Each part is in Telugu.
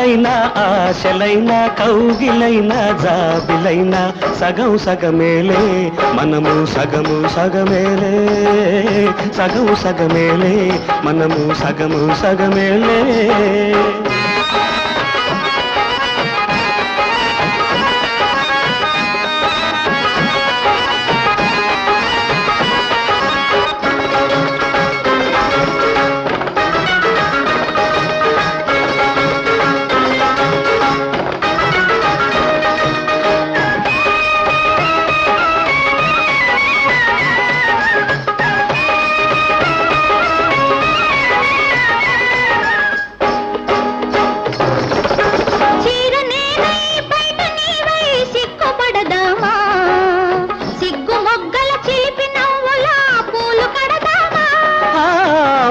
ఆకలైన ఆశలైనా కౌగిలైనా జాబిలైనా సగం సగమేలే మనము సగము సగమేలే సగం సగమేలే మనము సగము సగమేలే.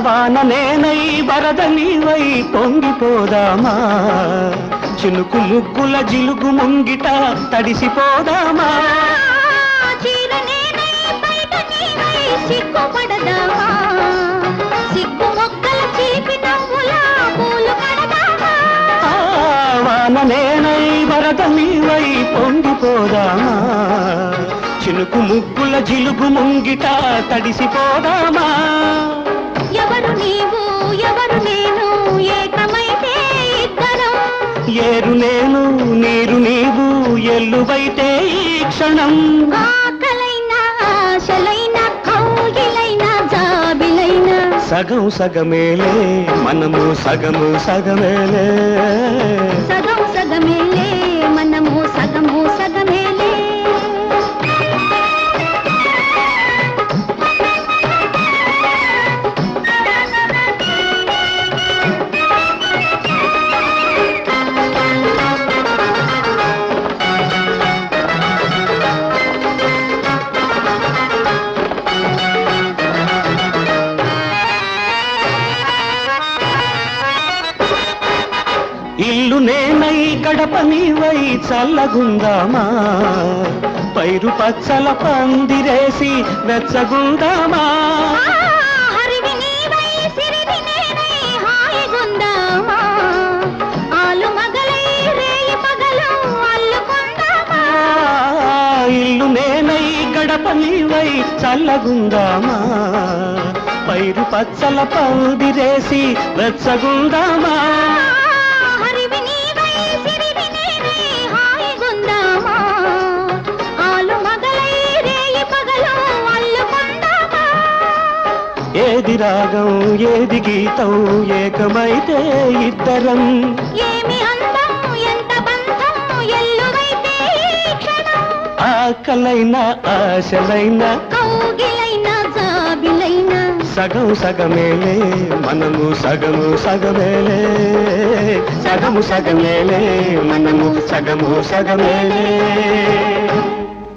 వాన నేనై వరద నీవై పొంగిపోదామా? చినుకు ముగ్గుల జిలుగు ముంగిట తడిసిపోదామా? సిగ్గుపడదామా? సిగ్గు నవ్వుల పూలు కడదామా? వాన నేనై వరద నీవై పొంగిపోదామా? చినుకు ముగ్గుల జిలుగు ముంగిట తడిసిపోదామా? ఎల్లువైతే ఈ క్షణం. ఆకలైన ఆశలైన కౌగిలైన జాబిలైన. సగం సగమేలే మనము సగము సగమేలే. సగం సగమేలే ఇల్లు నేనై గడప నీవై చల్లగుందామా? పైరు పచ్చల పందిరేసి వెచ్చగుందామా? ఇల్లు నేనై గడప నీవై చల్లగుందామా? పైరు పచ్చల పందిరేసి వెచ్చగుందామా? ఏది రాగం? ఏది గీతం? ఏకమైతే ఇద్దరం? ఆకలైన ఆశలైన సగం సగమేలే మనము సగము సగమేలే. సగము సగమేలే మనము సగము సగమేలే.